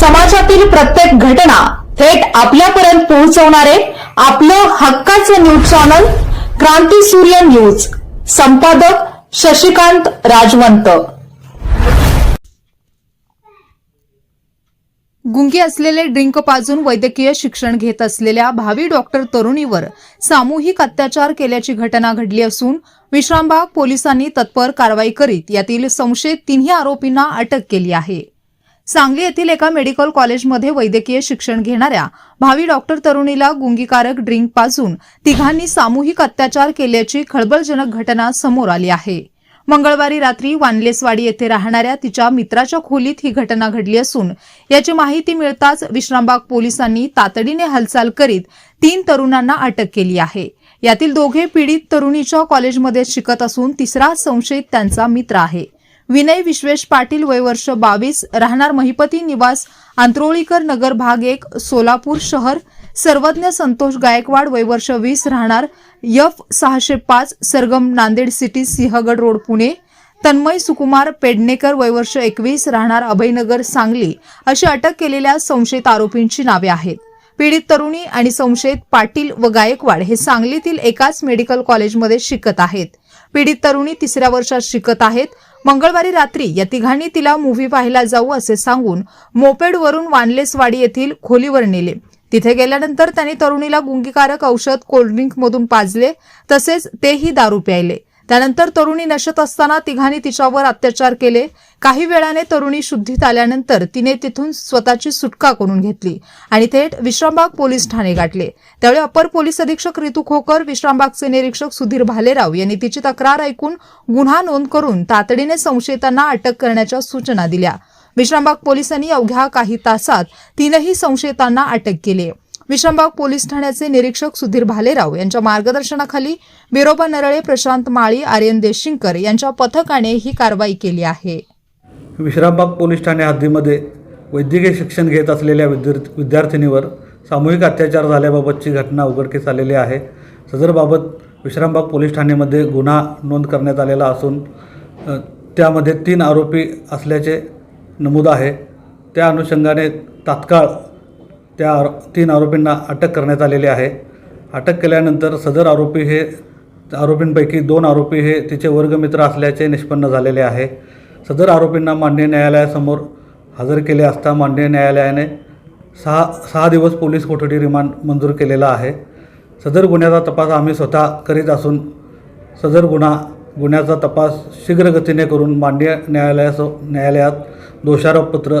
समाजातील प्रत्येक घटना थेट आपल्यापर्यंत पोहोचवणारे आपलं हक्काचं न्यूज चॅनल क्रांती सूर्य न्यूज. संपादक शशिकांत राजवंत. गुंगी असलेले ड्रिंक पाजून वैद्यकीय शिक्षण घेत असलेल्या भावी डॉक्टर तरुणीवर सामूहिक अत्याचार केल्याची घटना घडली असून विश्रामबाग पोलिसांनी तत्पर कारवाई करीत यातील संशयित तिन्ही आरोपींना अटक केली आहे. सांगली येथील एका मेडिकल कॉलेजमध्ये वैद्यकीय शिक्षण घेणाऱ्या भावी डॉक्टर तरुणीला गुंगीकारक ड्रिंक पाजून तिघांनी सामूहिक अत्याचार केल्याची खळबळजनक घटना समोर आली आहे. मंगळवारी रात्री वानलेसवाडी येथे राहणाऱ्या तिच्या मित्राच्या खोलीत ही घटना घडली असून याची माहिती मिळताच विश्रामबाग पोलिसांनी तातडीने हालचाल करीत तीन तरुणांना अटक केली आहे. यातील दोघे पीडित तरुणीच्या कॉलेजमध्ये शिकत असून तिसरा संशयित त्यांचा मित्र आहे. विनय विश्वेश पाटील वय वर्ष बावीस राहणार महिपती निवास आंत्रोळीकर नगर भाग एक सोलापूर शहर. सर्वज्ञ संतोष गायकवाड वय वर्ष वीस राहणार यफ सहाशे पाच सरगम नांदेड सिटी सिंहगड रोड पुणे. तन्मय सुकुमार पेडणेकर वयवर्ष एकवीस राहणार अभयनगर सांगली. अशी अटक केलेल्या संशयित आरोपींची नावे आहेत. पीडित तरुणी आणि संशयित पाटील व गायकवाड हे सांगलीतील एकाच मेडिकल कॉलेजमध्ये शिकत आहेत. पीडित तरुणी तिसऱ्या वर्षात शिकत आहेत. मंगळवारी रात्री या तिघांनी तिला मूव्ही पाहायला जाऊ असे सांगून मोपेडवरून वानलेसवाडी येथील खोलीवर नेले. तिथे गेल्यानंतर त्यांनी तरुणीला गुंगीकारक औषध कोल्ड्रिंकमधून पाजले. तसेच तेही दारू प्यायले. त्यानंतर तरुणी नशत असताना तिघांनी तिच्यावर अत्याचार केले. काही वेळाने तरुणी शुद्धीत आल्यानंतर तिने तिथून स्वतःची सुटका करून घेतली आणि थेट विश्रामबाग पोलीस ठाणे गाठले. त्यावेळी अपर पोलीस अधीक्षक रितू खोकर विश्रामबागचे निरीक्षक सुधीर भालेराव यांनी तिची तक्रार ऐकून गुन्हा नोंद करून तातडीने संशयितांना अटक करण्याच्या सूचना दिल्या. विश्रामबाग पोलिसांनी अवघ्या काही तासात तीनही संशयितांना अटक केली. विश्रामबाग पोलीस ठाण्याचे निरीक्षक सुधीर भालेराव यांच्या मार्गदर्शनाखाली बिरोबा नरळे प्रशांत माळी आर्यन देशिंकर यांच्या पथकाने ही कारवाई केली आहे. विश्रामबाग पोलीस ठाणे हद्दीमध्ये वैद्यकीय शिक्षण घेत असलेल्या विद्यार्थ विद्यार्थिनीवर सामूहिक अत्याचार झाल्याबाबतची घटना उघडकीस आलेली आहे. सदरबाबत विश्रामबाग पोलीस ठाण्यामध्ये गुन्हा नोंद करण्यात आलेला असून त्यामध्ये तीन आरोपी असल्याचे नमूद आहे. त्या अनुषंगाने तात्काळ त्या आरो तीन आरोपींना अटक करण्यात आलेली आहे. अटक केल्यानंतर सदर आरोपी हे आरोपींपैकी दोन आरोपी हे तिचे वर्गमित्र असल्याचे निष्पन्न झालेले आहे. सदर आरोपींना मान्य न्यायालयासमोर हजर केले असता मान्य न्यायालयाने सहा सहा दिवस पोलीस कोठडी रिमांड मंजूर केलेला आहे. सदर गुन्ह्याचा तपास आम्ही स्वतः करीत असून सदर गुन्हा गुन्ह्याचा तपास शीघ्रगतीने करून मान्य न्यायालयासो न्यायालयात दोषारोपपत्र